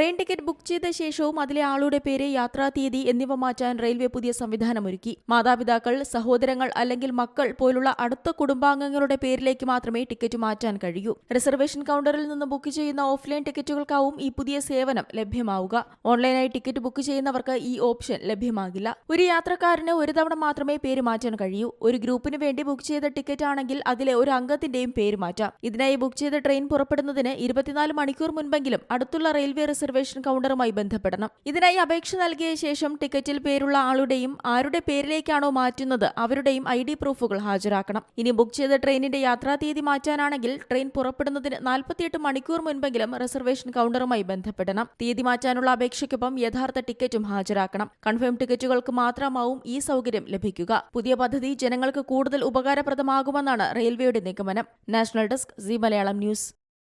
Train ticket book ചെയ്ത ശേഷവും അതിലെ ആളുടെ പേര് യാത്രാ തീയതി എന്നിവ മാറ്റാൻ റെയിൽവേ പുതിയ സംവിധാനമൊരുക്കി മാതാപിതാക്കൾ സഹോദരങ്ങൾ അല്ലെങ്കിൽ മക്കൾ പോലുള്ള അടുത്ത കുടുംബാംഗങ്ങളുടെ പേരിലേക്ക് മാത്രമേ ടിക്കറ്റ് മാറ്റാൻ കഴിയൂ. റിസർവേഷൻ കൗണ്ടറിൽ നിന്ന് ബുക്ക് ചെയ്യുന്ന ഓഫ്ലൈൻ ടിക്കറ്റുകൾക്കാവും ഈ പുതിയ സേവനം ലഭ്യമാവുക. ഓൺലൈനായി ടിക്കറ്റ് ബുക്ക് ചെയ്യുന്നവർക്ക് ഈ ഓപ്ഷൻ ലഭ്യമാകില്ല. ഒരു യാത്രക്കാരന് ഒരു തവണ മാത്രമേ പേര് മാറ്റാൻ കഴിയൂ. ഒരു ഗ്രൂപ്പിന് വേണ്ടി ബുക്ക് ചെയ്ത ടിക്കറ്റ് ആണെങ്കിൽ അതിലെ ഒരു അംഗത്തിന്റെയും പേര് മാറ്റാം. ഇതിനായി ബുക്ക് ചെയ്ത ട്രെയിൻ പുറപ്പെടുന്നതിന് ഇരുപത്തിനാല് മണിക്കൂർ മുൻപെങ്കിലും അടുത്തുള്ള റെയിൽവേ റിസർവേഷൻ കൗണ്ടറുമായി ബന്ധപ്പെടണം. ഇതിനായി അപേക്ഷ നൽകിയ ശേഷം ടിക്കറ്റിൽ പേരുള്ള ആളുടെയും ആരുടെ പേരിലേക്കാണോ മാറ്റുന്നത് അവരുടെയും ഐ ഡി പ്രൂഫുകൾ ഹാജരാക്കണം. ഇനി ബുക്ക് ചെയ്ത ട്രെയിനിന്റെ യാത്രാ തീയതി മാറ്റാനാണെങ്കിൽ ട്രെയിൻ പുറപ്പെടുന്നതിന് നാൽപ്പത്തിയെട്ട് മണിക്കൂർ മുൻപെങ്കിലും റിസർവേഷൻ കൗണ്ടറുമായി ബന്ധപ്പെടണം. തീയതി മാറ്റാനുള്ള അപേക്ഷയ്ക്കൊപ്പം യഥാർത്ഥ ടിക്കറ്റും ഹാജരാക്കണം. കൺഫേം ടിക്കറ്റുകൾക്ക് മാത്രമാവും ഈ സൗകര്യം ലഭിക്കുക. പുതിയ പദ്ധതി ജനങ്ങൾക്ക് കൂടുതൽ ഉപകാരപ്രദമാകുമെന്നാണ് റെയിൽവേയുടെ നിഗമനം. National desk C Malayalam news.